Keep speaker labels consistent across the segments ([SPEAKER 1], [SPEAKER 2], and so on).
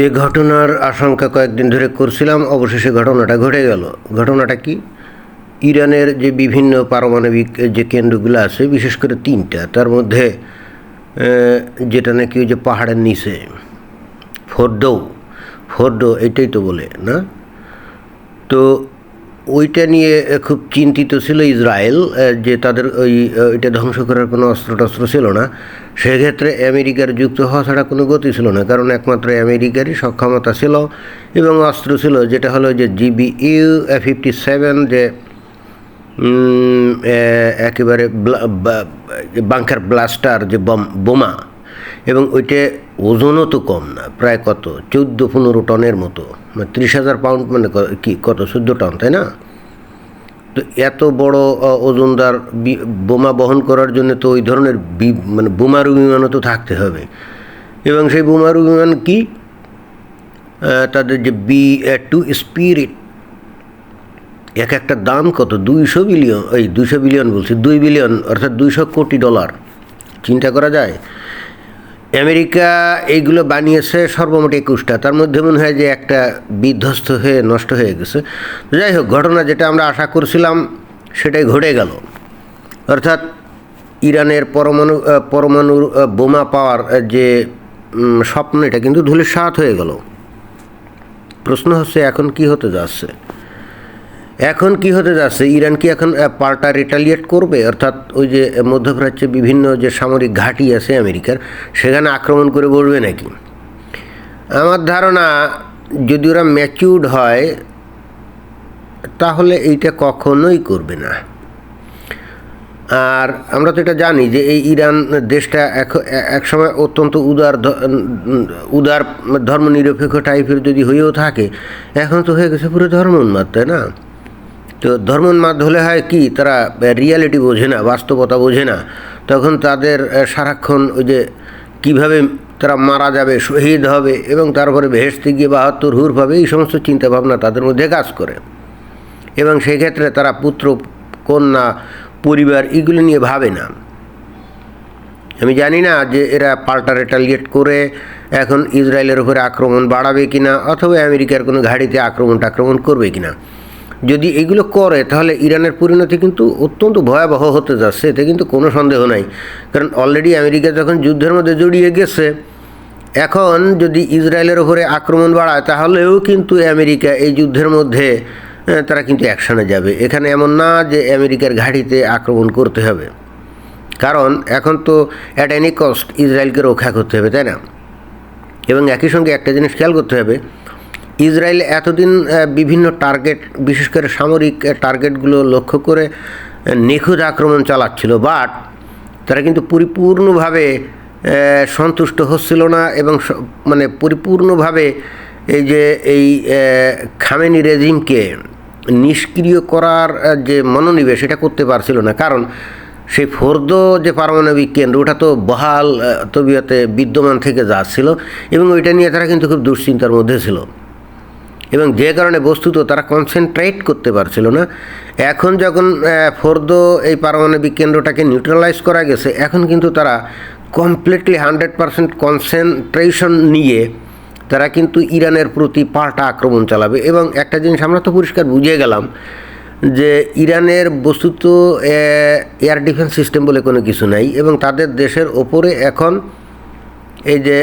[SPEAKER 1] যে ঘটনার আশঙ্কা কয়েকদিন ধরে করছিলাম, অবশেষে ঘটনাটা ঘটে গেল। ঘটনাটা কি? ইরানের যে বিভিন্ন পারমাণবিক যে কেন্দ্রগুলো আছে, বিশেষ করে তিনটা, তার মধ্যে যেটা নাকি ওই যে পাহাড়ের নিচে, ফোর্ডো ফোর্ডো এটাই তো বলে, না? তো ওইটা নিয়ে খুব চিন্তিত ছিল ইসরায়েল যে তাদের ওই ওইটা ধ্বংস করার কোনো অস্ত্র টস্ত্র ছিল না। সেক্ষেত্রে আমেরিকার যুক্ত হওয়া ছাড়া কোনো গতি ছিল না, কারণ একমাত্র আমেরিকারই সক্ষমতা ছিল এবং অস্ত্র ছিল, যেটা হলো যে জিবি ইউ ফিফটি সেভেন, যে একেবারে বাংকার ব্লাস্টার, যে বোমা। এবং ওইটা ওজনও তো কম না, প্রায় কত? চোদ্দ, পনেরো টনের মতো। মানে ত্রিশ হাজার পাউন্ড মানে ক- কত? চোদ্দ টন, তাই না? তো এত বড় ওজনদার বোমা বহন করার জন্য তো ওই ধরনের মানে বোমারু বিমানও তো থাকতে হবে। এবং সেই বোমারু বিমান কি? তাদের যে বি টু স্পিরিট, এক একটা দাম কত? দুইশো বিলিয়ন, এই দুইশো বিলিয়ন বলছি, দুই বিলিয়ন, অর্থাৎ দুইশো কোটি ডলার। চিন্তা করা যায়? আমেরিকা এইগুলো বানিয়েছে সর্বমোট একুশটা। তার মধ্যে মনে হয় যে একটা বিধ্বস্ত হয়ে নষ্ট হয়ে গেছে। যাই হোক, ঘটনা যেটা আমরা আশা করছিলাম, সেটাই ঘটে গেল। অর্থাৎ ইরানের পরমাণু পরমাণুর বোমা পাওয়ার যে স্বপ্ন, এটা কিন্তু ধুলির সাত হয়ে গেল। প্রশ্ন হচ্ছে, এখন কি হতে যাচ্ছে? এখন কি হতে যাচ্ছে? ইরান কি এখন পাল্টা রিটালিয়েট করবে? অর্থাৎ ওই যে মধ্যপ্রাচ্যে বিভিন্ন যে সামরিক ঘাঁটি আছে আমেরিকার, সেখানে আক্রমণ করে বসবে নাকি? আমার ধারণা, যদি ওরা ম্যাচিউর্ড হয়, তাহলে এইটা কখনোই করবে না। আর আমরা তো এটা জানি যে এই ইরান দেশটা এক, একসময় অত্যন্ত উদার উদার ধর্মনিরপেক্ষ টাইপের যদি হয়েও থাকে, এখন তো হয়ে গেছে পুরো ধর্ম উন্মাদ তাই না? তো ধর্ম উন্মাদ হলে হয় কি, তারা রিয়ালিটি বোঝে না, বাস্তবতা বোঝে না। তখন তাদের সারাক্ষণ ওই যে কীভাবে তারা মারা যাবে, শহীদ হবে এবং তারপরে ভেসতে গিয়ে বাহাত্তর হুর পাবে এই সমস্ত চিন্তাভাবনা তাদের মধ্যে কাজ করে। এবং সেই ক্ষেত্রে তারা পুত্র, কন্যা, পরিবার এগুলো নিয়ে ভাবে না। আমি জানি না যে এরা পাল্টা রেটালিয়েট করে, এখন ইসরায়েলের উপরে আক্রমণ বাড়াবে কিনা, অথবা আমেরিকার কোনো ঘাড়িতে আক্রমণ টাক্রমণ করবে কিনা। যদি এগুলো করে, তাহলে ইরানের পরিণতি কিন্তু অত্যন্ত ভয়াবহ হতে যাচ্ছে, এতে কিন্তু কোনো সন্দেহ নাই। কারণ অলরেডি আমেরিকা যখন যুদ্ধের মধ্যে জড়িয়ে গেছে, এখন যদি ইসরায়েলের ওপরে আক্রমণ বাড়ায়, তাহলেও কিন্তু আমেরিকা এই যুদ্ধের মধ্যে তারা কিন্তু অ্যাকশনে যাবে। এখানে এমন না যে আমেরিকার ঘাঁটিতে আক্রমণ করতে হবে। কারণ এখন তো অ্যাট এনি কস্ট ইসরায়েলকে রক্ষা করতে হবে, তাই না? এবং একই সঙ্গে একটা জিনিস খেয়াল করতে হবে ইসরায়েল এতদিন বিভিন্ন টার্গেট বিশেষ করে সামরিক টার্গেটগুলো লক্ষ্য করে নিখুঁত আক্রমণ চালাচ্ছিল। বাট তারা কিন্তু পরিপূর্ণভাবে সন্তুষ্ট হচ্ছিল না এবং মানে পরিপূর্ণভাবে এই যে, এই খামেনি রেজিমকে নিষ্ক্রিয় করার যে মনোনিবেশ এটা করতে পারছিল না। কারণ সেই ফোর্দ যে পারমাণবিক কেন্দ্র, ওটা তো বহাল তবিয়তে বিদ্যমান থেকে যাচ্ছিল এবং ওইটা নিয়ে তারা কিন্তু খুব দুশ্চিন্তার মধ্যে ছিল। এবং যে কারণে বস্তুত তারা কনসেন্ট্রেট করতে পারছিল না। এখন যখন ফোর্দ এই পারমাণবিক কেন্দ্রটাকে নিউট্রালাইজ করা গেছে, এখন কিন্তু তারা কমপ্লিটলি হান্ড্রেড পারসেন্ট কনসেন্ট্রেশন নিয়ে তারা কিন্তু ইরানের প্রতি পাল্টা আক্রমণ চালাবে। এবং একটা জিনিস আমরা তো পরিষ্কার বুঝে গেলাম যে ইরানের বস্তুত এয়ার ডিফেন্স সিস্টেম বলে কোনো কিছু নাই এবং তাদের দেশের ওপরে এখন এই যে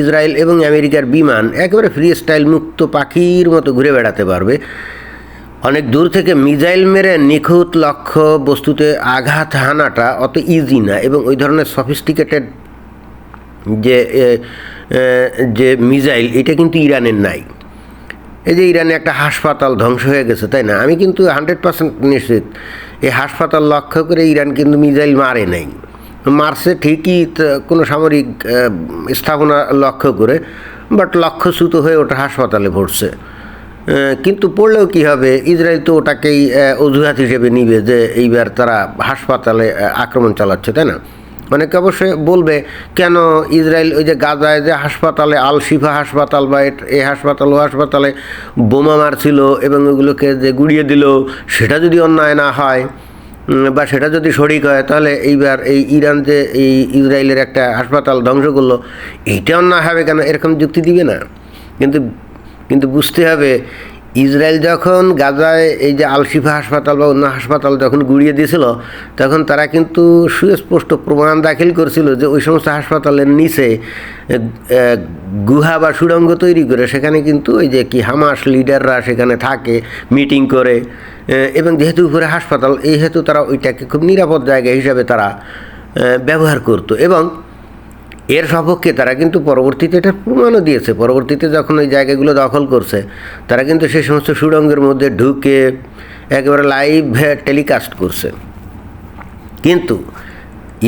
[SPEAKER 1] ইসরায়েল এবং আমেরিকার বিমান একেবারে ফ্রি স্টাইল মুক্ত পাখির মতো ঘুরে বেড়াতে পারবে। অনেক দূর থেকে মিজাইল মেরে নিখুঁত লক্ষ্য বস্তুতে আঘাত হানাটা অত ইজি না এবং ওই ধরনের সফিস্টিকেটেড যে যে মিজাইল এটা কিন্তু ইরানের নাই। এই যে ইরানে একটা হাসপাতাল ধ্বংস হয়ে গেছে, তাই না? আমি কিন্তু হান্ড্রেড পার্সেন্ট নিশ্চিত, এই হাসপাতাল লক্ষ্য করে ইরান কিন্তু মিজাইল মারে নাই। মারছে ঠিকই কোনো সামরিক স্থাপনা লক্ষ্য করে, বাট লক্ষ্যচ্যুত হয়ে ওটা হাসপাতালে ভরছে। কিন্তু পড়লেও কি হবে? ইসরায়েল তো ওটাকেই অজুহাত হিসেবে নিবে যে এইবার তারা হাসপাতালে আক্রমণ চালাচ্ছে, তাই না? অনেকে অবশ্যই বলবে, কেন ইসরায়েল ওই যে গাজায় যে হাসপাতালে আল শিফা হাসপাতাল বা এই হাসপাতাল, ও হাসপাতালে বোমা মারছিল এবং ওগুলোকে যে গুড়িয়ে দিল, সেটা যদি অন্যায় না হয় বা সেটা যদি সঠিক হয়, তাহলে এইবার এই ইরান যে এই ইসরায়েলের একটা হাসপাতাল ধ্বংস করল এইটা না হবে কেন? এরকম যুক্তি দিবে না? কিন্তু কিন্তু বুঝতে হবে, ইসরায়েল যখন গাজায় এই যে আলশিফা হাসপাতাল বা অন্য হাসপাতাল যখন গুড়িয়ে দিয়েছিল, তখন তারা কিন্তু সুস্পষ্ট প্রমাণ দাখিল করছিল যে ওই সমস্ত হাসপাতালের নিচে গুহা বা সুড়ঙ্গ তৈরি করে সেখানে কিন্তু ওই যে কি হামাস লিডাররা সেখানে থাকে, মিটিং করে। এবং যেহেতু উপরে হাসপাতাল, এই হেতু তারা ওইটাকে খুব নিরাপদ জায়গা হিসাবে তারা ব্যবহার করতো। এবং এর সপক্ষে তারা কিন্তু পরবর্তীতে এটা প্রমাণও দিয়েছে। পরবর্তীতে যখন ওই জায়গাগুলো দখল করছে, তারা কিন্তু সেই সমস্ত সুড়ঙ্গের মধ্যে ঢুকে একেবারে লাইভ টেলিকাস্ট করছে। কিন্তু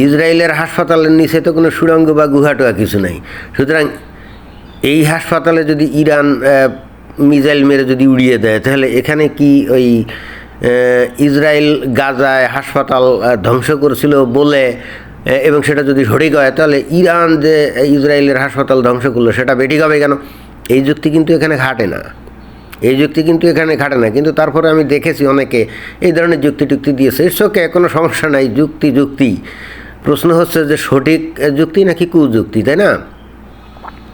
[SPEAKER 1] ইসরায়েলের হাসপাতালের নিচে তো কোনো সুড়ঙ্গ বা গুহাটোয়া কিছু নাই। সুতরাং এই হাসপাতালে যদি ইরান আহ, মিসাইল মেরে যদি উড়িয়ে দেয় তাহলে এখানে কি ওই ইসরায়েল গাজায় হাসপাতাল ধ্বংস করেছিল বলে এবং সেটা যদি সঠিক হয় তাহলে ইরান যে ইসরায়েলের হাসপাতাল ধ্বংস করল সেটা বেঠিক হবে কেন? এই যুক্তি কিন্তু এখানে ঘাটে না। এই যুক্তি কিন্তু এখানে খাটে না। কিন্তু তারপরে আমি দেখেছি অনেকে এই ধরনের যুক্তি টুক্তি দিয়েছে। সঙ্গে কোনো সমস্যা নাই যুক্তি যুক্তি। প্রশ্ন হচ্ছে যে সঠিক যুক্তি নাকি কুযুক্তি তাই না?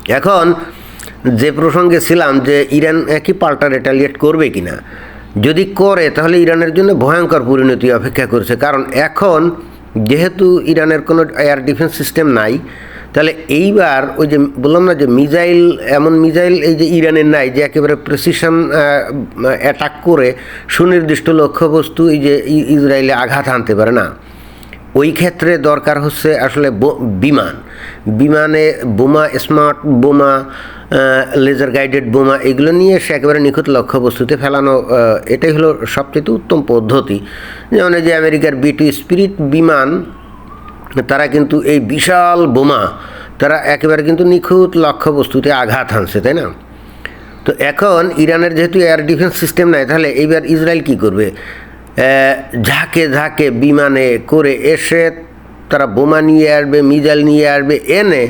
[SPEAKER 1] এখন যে প্রসঙ্গে ছিলাম যে ইরান কি পাল্টা রেটালিয়েট করবে কি না যদি করে, তাহলে ইরানের জন্য ভয়ঙ্কর পরিণতি অপেক্ষা করছে। কারণ এখন যেহেতু ইরানের কোনো এয়ার ডিফেন্স সিস্টেম নাই, তাহলে এইবার ওই যে বললাম না যে মিজাইল এমন মিজাইল এই যে ইরানের নাই যে একেবারে প্রেসিশন অ্যাটাক করে সুনির্দিষ্ট লক্ষ্যবস্তু এই যে ইসরায়েলে আঘাত আনতে পারে না। ওই ক্ষেত্রে দরকার হচ্ছে আসলে বিমান। বিমানে বোমা, স্মার্ট বোমা লেজার গাইডেড বোমা, এগুলো নিয়ে সে একেবারে নিখুঁত লক্ষ্যবস্তুতে ফেলানো এটাই হলো সবচেয়ে উত্তম পদ্ধতি। যেমন যে আমেরিকার বিটি স্পিরিট বিমান, তারা কিন্তু এই বিশাল বোমা, তারা একেবারে কিন্তু নিখুঁত লক্ষ্যবস্তুতে আঘাত হানছে, তাই না? তো এখন ইরানের যেহেতু এয়ার ডিফেন্স সিস্টেম নাই, তাহলে এইবার ইসরায়েল কি করবে? ঝাঁকে ঝাঁকে বিমানে করে এসে তারা বোমা নিয়ে আসবে, মিজাইল নিয়ে আসবে, এনে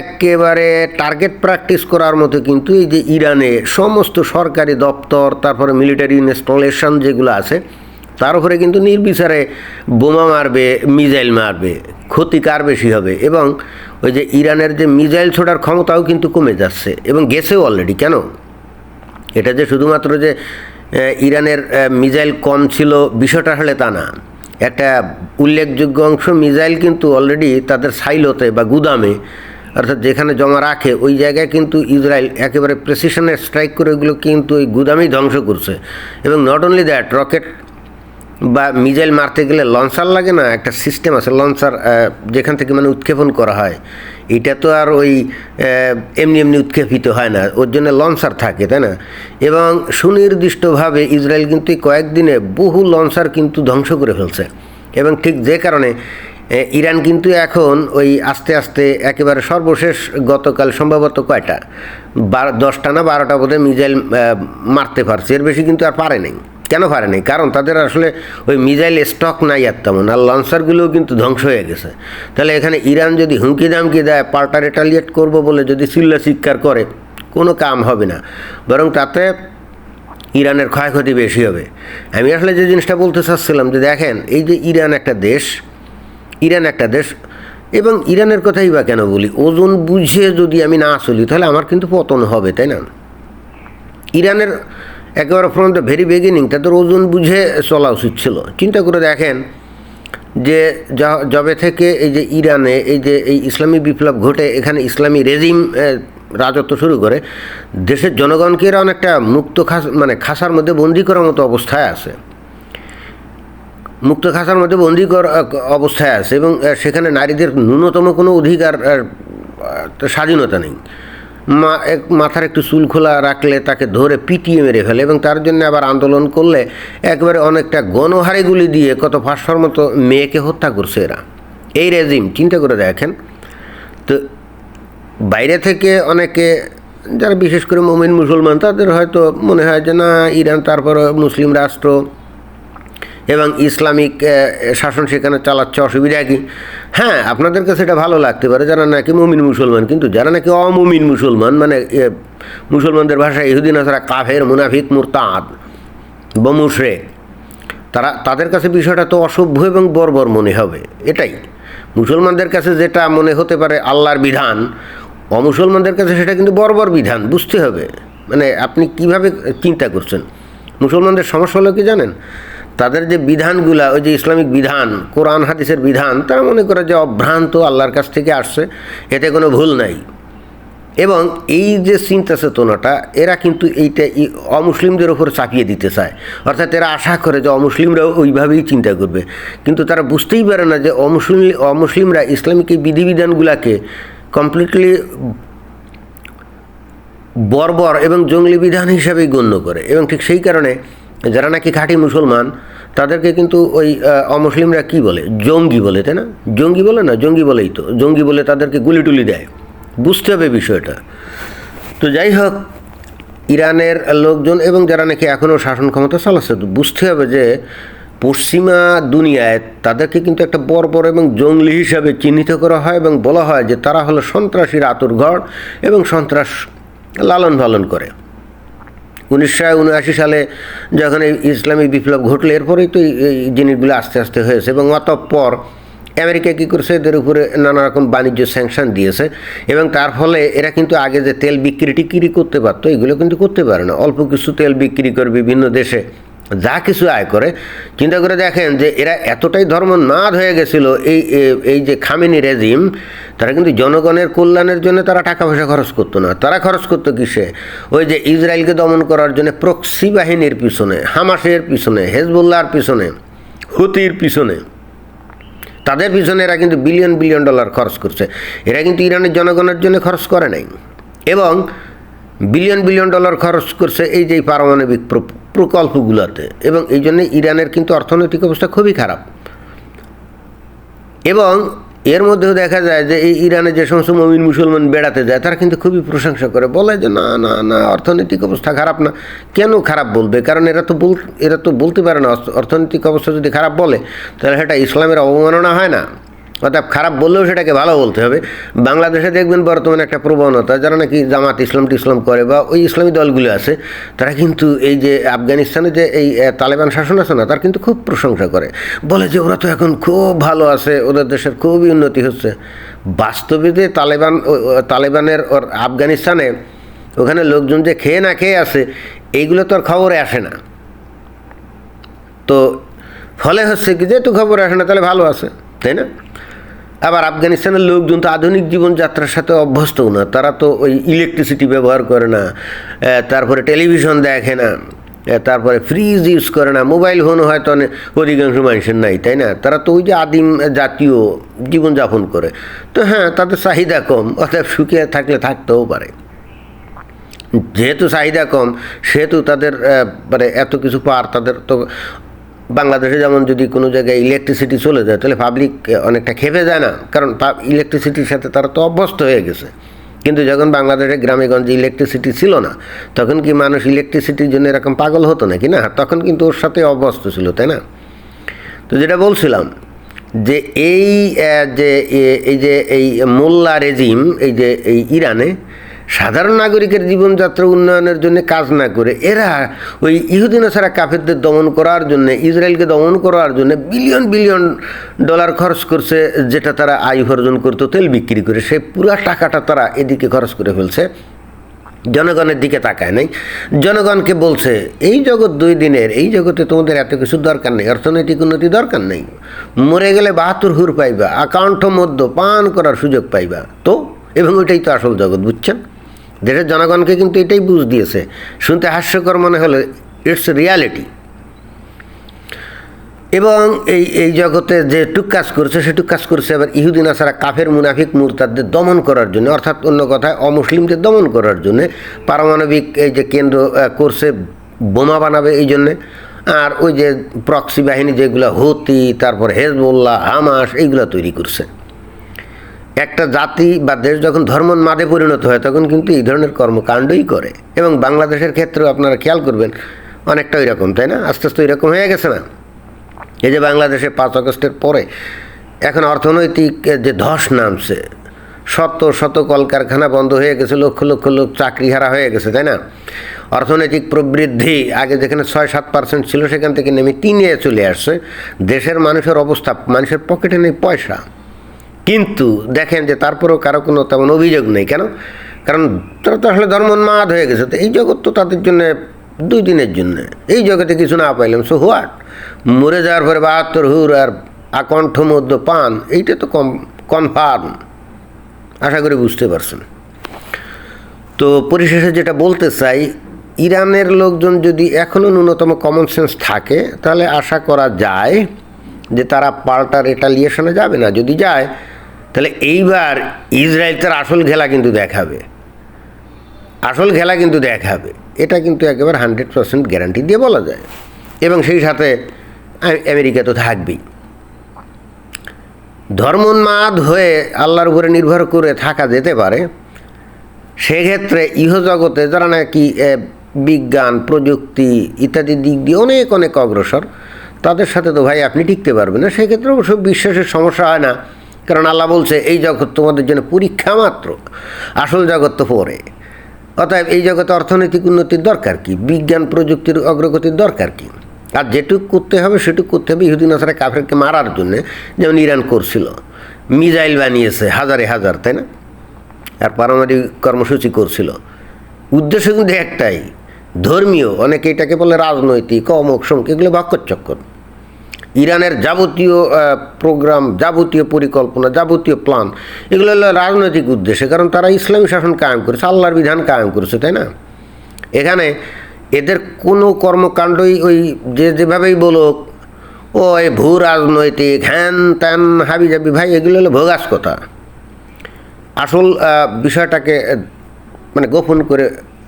[SPEAKER 1] একেবারে টার্গেট প্র্যাকটিস করার মতো কিন্তু এই যে ইরানে সমস্ত সরকারি দপ্তর, তারপরে মিলিটারি ইনস্টলেশন যেগুলো আছে, তার উপরে কিন্তু নির্বিচারে বোমা মারবে, মিজাইল মারবে, ক্ষতি কার বেশি হবে? এবং ওই যে ইরানের যে মিজাইল ছোড়ার ক্ষমতাও কিন্তু কমে যাচ্ছে, এবং গেছেও অলরেডি কেন? এটা যে শুধুমাত্র যে ইরানের মিজাইল কম ছিল, বিষয়টা হলে তা না। একটা উল্লেখযোগ্য অংশ মিজাইল কিন্তু অলরেডি তাদের সাইলোতে বা গুদামে, অর্থাৎ যেখানে জমা রাখে, ওই জায়গায় কিন্তু ইসরায়েল একেবারে প্রেসিশনে স্ট্রাইক করে ওইগুলো কিন্তু ওই গুদামেই ধ্বংস করছে। এবং নট অনলি দ্যাট রকেট বা মিজাইল মারতে গেলে লঞ্চার লাগে না, একটা সিস্টেম আছে লঞ্চার যেখান থেকে মানে উৎক্ষেপণ করা হয়। এটা তো আর ওই এমনি এমনি উৎক্ষেপিত হয় না। ওর জন্য লঞ্চার থাকে, তাই না? এবং সুনির্দিষ্টভাবে ইসরায়েল কিন্তু কয়েকদিনে বহু লঞ্চার কিন্তু ধ্বংস করে ফেলছে। এবং ঠিক যে কারণে ইরান কিন্তু এখন ওই আস্তে আস্তে একেবারে সর্বশেষ গতকাল সম্ভবত কয়টা? বারো, দশটা না বারোটা বোধহয় মিজাইল মারতে পারছে। এর বেশি কিন্তু আর পারে নাই। কেন পারে নাই কারণ তাদের আসলে ওই মিজাইল স্টক নাই আর তেমন, আর লঞ্চারগুলোও কিন্তু ধ্বংস হয়ে গেছে। তাহলে এখানে ইরান যদি হুমকি দামকি দেয়, পাল্টা রেটালিয়েট করব বলে যদি চিল্লা চিৎকার করে, কোনো কাম হবে না। বরং তাতে ইরানের ক্ষয়ক্ষতি বেশি হবে। আমি আসলে যে জিনিসটা বলতে চাচ্ছিলাম যে দেখেন, এই যে ইরান একটা দেশ, ইরান একটা দেশ, এবং ইরানের কথাই বা কেন বলি, ওজন বুঝে যদি আমি না চলি, তাহলে আমার কিন্তু পতন হবে, তাই না? ইরানের একেবারে ফ্রম দ্য ভেরি বিগিনিং তাদের ওজন বুঝে চলা উচিত ছিল। চিন্তা করে দেখেন যে যবে থেকে এই যে ইরানে এই যে এই ইসলামী বিপ্লব ঘটে, এখানে ইসলামী রেজিম রাজত্ব শুরু করে, দেশের জনগণকে এরা অনেকটা মুক্ত খাস মানে খাসার মধ্যে বন্দি করার মতো অবস্থায় আছে। মুক্ত খাসার মধ্যে বন্দি অবস্থায় আছে এবং সেখানে নারীদের ন্যূনতম কোনো অধিকার স্বাধীনতা নেই। মা, এক মাথার একটু চুল খোলা রাখলে তাকে ধরে পিটিয়ে মেরে ফেলে এবং তার জন্য আবার আন্দোলন করলে একবারে অনেকটা গণহারে গুলি দিয়ে কত ফাঁসর মতো মেয়েকে হত্যা করছে এরা। এই রেজিম, চিন্তা করে দেখেন। তো বাইরে থেকে অনেকে, যারা বিশেষ করে মোমিন মুসলমান, তাদের হয়তো মনে হয় যে না, ইরান তারপর মুসলিম রাষ্ট্র এবং ইসলামিক শাসন সেখানে চালাচ্ছে, অসুবিধা কি? হ্যাঁ আপনাদের কাছে এটা ভালো লাগতে পারে, যারা নাকি মুমিন মুসলমান। কিন্তু যারা নাকি অমুমিন মুসলমান মানে মুসলমানদের ভাষায় ইহুদিন তারা কাফের, মুনাফিক, মুরতাদ বা মুশরেক, তারা, তাদের কাছে বিষয়টা তো অসভ্য এবং বর্বর মনে হবে, এটাই। মুসলমানদের কাছে যেটা মনে হতে পারে আল্লাহর বিধান, অমুসলমানদের কাছে সেটা কিন্তু বর্বর বিধান, বুঝতে হবে। মানে আপনি কীভাবে চিন্তা করছেন? মুসলমানদের সমস্যা হলো কি জানেন? তাদের যে বিধানগুলা, ওই যে ইসলামিক বিধান, কোরআন, হাদিসের বিধান, তারা মনে করে যে অভ্রান্ত আল্লাহর কাছ থেকে আসছে, এতে কোনো ভুল নাই। এবং এই যে চিন্তা চেতনাটা এরা কিন্তু এইটা অমুসলিমদের ওপর চাপিয়ে দিতে চায়। অর্থাৎ এরা আশা করে যে অমুসলিমরাও ওইভাবেই চিন্তা করবে। কিন্তু তারা বুঝতেই পারে না যে অমুসলিম, অমুসলিমরা ইসলামিক এই বিধিবিধানগুলোকে কমপ্লিটলি বর্বর এবং জঙ্গলি বিধান হিসাবেই গণ্য করে। এবং ঠিক সেই কারণে যারা নাকি খাঁটি মুসলমান, তাদেরকে কিন্তু ওই অমুসলিমরা কি বলে? জঙ্গি বলে, তাই না? জঙ্গি বলে না, জঙ্গি বলেই তো। জঙ্গি বলে তাদেরকে গুলি টুলি দেয়। বুঝতে হবে বিষয়টা। তো যাই হোক, ইরানের লোকজন এবং যারা নাকি এখনও শাসন ক্ষমতা চালাচ্ছে বুঝতে হবে যে পশ্চিমা দুনিয়ায় তাদেরকে কিন্তু একটা বর্বর এবং জঙ্গলি হিসাবে চিহ্নিত করা হয় এবং বলা হয় যে তারা হলো সন্ত্রাসীর আতুর ঘর এবং সন্ত্রাস লালন পালন করে। উনিশশো উনআশি সালে যখন এই ইসলামিক বিপ্লব ঘটলো, এরপরেই তো এই- জিনিসগুলো আস্তে আস্তে হয়েছে এবং অতঃপর আমেরিকা কী করছে? এদের উপরে নানা রকম বাণিজ্য স্যাংশন দিয়েছে এবং তার ফলে এরা কিন্তু আগে যে তেল বিক্রি টিক্রি করতে পারতো, এগুলো কিন্তু করতে পারে না। অল্প কিছু তেল বিক্রি করে বিভিন্ন দেশে যা কিছু আয় করে, চিন্তা করে দেখেন যে এরা এতটাই ধর্মনাদ হয়ে গেছিল, এই এই যে খামেনি রেজিম, তারা কিন্তু জনগণের কল্যাণের জন্য তারা টাকা পয়সা খরচ করতো না। তারা খরচ করতো কিসে? ওই যে ইসরায়েলকে দমন করার জন্য প্রক্সি বাহিনীর পিছনে, হামাসের পিছনে, হেজবুল্লাহর পিছনে, হুতির পিছনে। তাদের পিছনে এরা কিন্তু বিলিয়ন বিলিয়ন ডলার খরচ করছে। এরা কিন্তু ইরানের জনগণের জন্য খরচ করে নাই। এবং বিলিয়ন বিলিয়ন ডলার খরচ করছে এই যে পারমাণবিক প্র- প্রকল্পগুলোতে। এবং এই জন্য ইরানের কিন্তু অর্থনৈতিক অবস্থা খুবই খারাপ। এবং এর মধ্যেও দেখা যায় যে এই ইরানে যে সমস্ত মমিন মুসলমান বেড়াতে যায়, তারা কিন্তু খুবই প্রশংসা করে। বলে যে, না না না, অর্থনৈতিক অবস্থা খারাপ না। কেন খারাপ বলবে? কারণ এরা তো বল, এরা তো বলতে পারে না, অর্থ- অর্থনৈতিক অবস্থা যদি খারাপ বলে, তাহলে সেটা ইসলামের অবমাননা হয় না। অর্থাৎ খারাপ বললেও সেটাকে ভালো বলতে হবে। বাংলাদেশে দেখবেন বর্তমানে একটা প্রবণতা, যারা নাকি জামাত ইসলাম টিসলাম করে বা ওই ইসলামী দলগুলো আছে, তারা কিন্তু এই যে আফগানিস্তানে যে এই তালেবান শাসন আছে না, তার কিন্তু খুব প্রশংসা করে। বলে যে ওরা তো এখন খুব ভালো আছে, ওদের দেশের খুবই উন্নতি হচ্ছে। বাস্তবে যে তালেবান তালেবানের ওর আফগানিস্তানে ওখানে লোকজন যে খেয়ে না খেয়ে আছে, এইগুলো তো আর খবরে আসে না। তো ফলে হচ্ছে কি, যেহেতু খবর আসে না, তাহলে ভালো আছে, তাই না? আবার আফগানিস্তানের লোকজন তো আধুনিক জীবনযাত্রার সাথে অভ্যস্তও না, তারা তো ওই ইলেকট্রিসিটি ব্যবহার করে না তারপরে টেলিভিশন দেখে না তারপরে ফ্রিজ ইউজ করে না মোবাইল ফোন হয়তো অনেক অধিকাংশ মানুষের নাই, তাই না? তারা তো ওই যে আদিম জাতীয় জীবনযাপন করে। তো হ্যাঁ তাদের চাহিদা কম অর্থাৎ সুখে থাকলে থাকতেও পারে। যেহেতু চাহিদা কম, সেহেতু তাদের মানে এত কিছু পার তাদের তো বাংলাদেশে যেমন যদি কোনো জায়গায় ইলেকট্রিসিটি চলে যায়, তাহলে পাবলিক অনেকটা খেপে যায় না। কারণ ইলেকট্রিসিটির সাথে তারা তো অভ্যস্ত হয়ে গেছে। কিন্তু যখন বাংলাদেশে গ্রামেগঞ্জে ইলেকট্রিসিটি ছিল না, তখন কি মানুষ ইলেকট্রিসিটির জন্য এরকম পাগল হতো নাকি? না, তখন কিন্তু ওর সাথে অভ্যস্ত ছিল, তাই না? তো যেটা বলছিলাম, যে এই যে এই যে এই মোল্লা রেজিম এই যে এই ইরানে সাধারণ নাগরিকের জীবনযাত্রা উন্নয়নের জন্য কাজ না করে, এরা ওই ইহুদিন ছাড়া কাফেরদের দমন করার জন্য, ইসরায়েলকে দমন করার জন্য বিলিয়ন বিলিয়ন ডলার খরচ করছে, যেটা তারা আয় উপার্জন করতো, তেল বিক্রি করে। সেই পুরা টাকাটা তারা এদিকে খরচ করে ফেলছে। জনগণের দিকে তাকায় নাই। জনগণকে বলছে, এই জগৎ দুই দিনের, এই জগতে তোমাদের এত কিছু দরকার নেই, অর্থনৈতিক উন্নতি দরকার নেই। মরে গেলে বাহাত্তর হুর পাইবা আকাণ্ঠ মধ্য পান করার সুযোগ পাইবা। তো, এবং ওইটাই তো আসল জগৎ, বুঝছেন? দেশের জনগণকে কিন্তু এটাই বুঝ দিয়েছে, শুনতে হাস্যকর মনে হলে ইটস রিয়ালিটি এবং এই এই জগতে যে টুক কাজ করছে সেটুক কাজ করছে আবার ইহুদিন, আসারা কাফের, মুনাফিক, মুরতাদদের দমন করার জন্য, অর্থাৎ অন্য কথায় অমুসলিমদের দমন করার জন্য পারমাণবিক এই যে কেন্দ্র করছে, বোমা বানাবে এই জন্যে। আর ওই যে প্রক্সি বাহিনী যেগুলো, হতি, তারপর হেজবুল্লাহ, হামাস, এইগুলো তৈরি করছে। একটা জাতি বা দেশ যখন ধর্মোন্মাদে পরিণত হয়, তখন কিন্তু এই ধরনের কর্মকাণ্ডই করে। এবং বাংলাদেশের ক্ষেত্রেও আপনারা খেয়াল করবেন, অনেকটা ওই রকম তাই না? আস্তে আস্তে ওই রকম হয়ে গেছে না? এই যে বাংলাদেশে পাঁচ আগস্টের পরে এখন অর্থনৈতিক যে ধস নামছে, শত শত কলকারখানা বন্ধ হয়ে গেছে, লক্ষ লক্ষ লোক চাকরি হারা হয়ে গেছে, তাই না? অর্থনৈতিক প্রবৃদ্ধি আগে যেখানে ছয় সাত পার্সেন্ট ছিল, সেখান থেকে নেমে তিনে চলে আসছে। দেশের মানুষের অবস্থা, মানুষের পকেটে নেই পয়সা। কিন্তু দেখেন যে তারপরেও কারও কোনো তেমন অভিযোগ নেই, কেন? কারণ তারা তো আসলে ধর্ম ধর্মোন্মাদ হয়ে গেছে, তো এই জগৎ তো তাদের জন্য দুই দিনের জন্য। এই জগতে কিছু না পাইলাম সো হোয়াট মরে যাওয়ার পরে বাহাত্তর হুর আর আকণ্ঠ মধ্য পান, এইটা তো কম কনফার্ম আশা করি বুঝতে পারছেন। তো পরিশেষে যেটা বলতে চাই, ইরানের লোকজন যদি এখনও ন্যূনতম কমন সেন্স থাকে, তাহলে আশা করা যায় যে তারা পাল্টা রেটালিয়েশনে যাবে না। যদি যায় তাহলে এইবার ইসরায়েল তার আসল খেলা কিন্তু দেখাবে। আসল খেলা কিন্তু দেখাবে। এটা কিন্তু একেবারে হান্ড্রেড পার্সেন্ট গ্যারান্টি দিয়ে বলা যায়। এবং সেই সাথে আমেরিকা তো থাকবেই। ধর্মোন্মাদ হয়ে আল্লাহর উপরে নির্ভর করে থাকা যেতে পারে, সেক্ষেত্রে ইহজগতে যারা নাকি বিজ্ঞান, প্রযুক্তি ইত্যাদি দিক দিয়ে অনেক অনেক অগ্রসর, তাদের সাথে তো ভাই আপনি টিকতে পারবেন না। সেক্ষেত্রে অবশ্য বিশ্বাসের সমস্যা হয় না। কারণ আল্লাহ বলছে, এই জগৎ তোমাদের জন্য পরীক্ষা মাত্র, আসল জগৎ তো পরে। অতএব এই জগতে অর্থনৈতিক উন্নতির দরকার কি? বিজ্ঞান প্রযুক্তির অগ্রগতির দরকার কি? আর যেটুকু করতে হবে, সেটুকু করতে হবে ইহুদিন আসারা কাফেরকে মারার জন্যে। যেমন ইরান করছিল। মিজাইল বানিয়েছে হাজারে হাজার, তাই না? আর পারমাণবিক কর্মসূচি করছিল। উদ্দেশ্য কিন্তু একটাই, ধর্মীয়। অনেকে এটাকে বলে রাজনৈতিক অমুক সমুক এগুলো বাক্যচক্কর। ইরানের যাবতীয় প্রোগ্রাম যাবতীয় পরিকল্পনা, যাবতীয় প্ল্যান এগুলো হলো রাজনৈতিক উদ্দেশ্যে, কারণ তারা ইসলামী শাসন কায়েম করেছে, আল্লাহর বিধান কায়েম করেছে, তাই না? এখানে এদের কোনো কর্মকাণ্ডই ওই যে যেভাবেই বলুক, ও এই ভূ রাজনৈতিক হ্যান ত্যান হাবি জাবি ভাই, এগুলো হলো ভোগাস কথা। আসল বিষয়টাকে মানে গোপন করে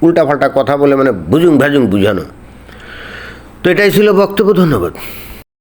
[SPEAKER 1] উল্টাপাল্টা কথা বলে মানে ভুজুং ভাজুং বুঝানো। তো এটাই ছিল বক্তব্য, ধন্যবাদ।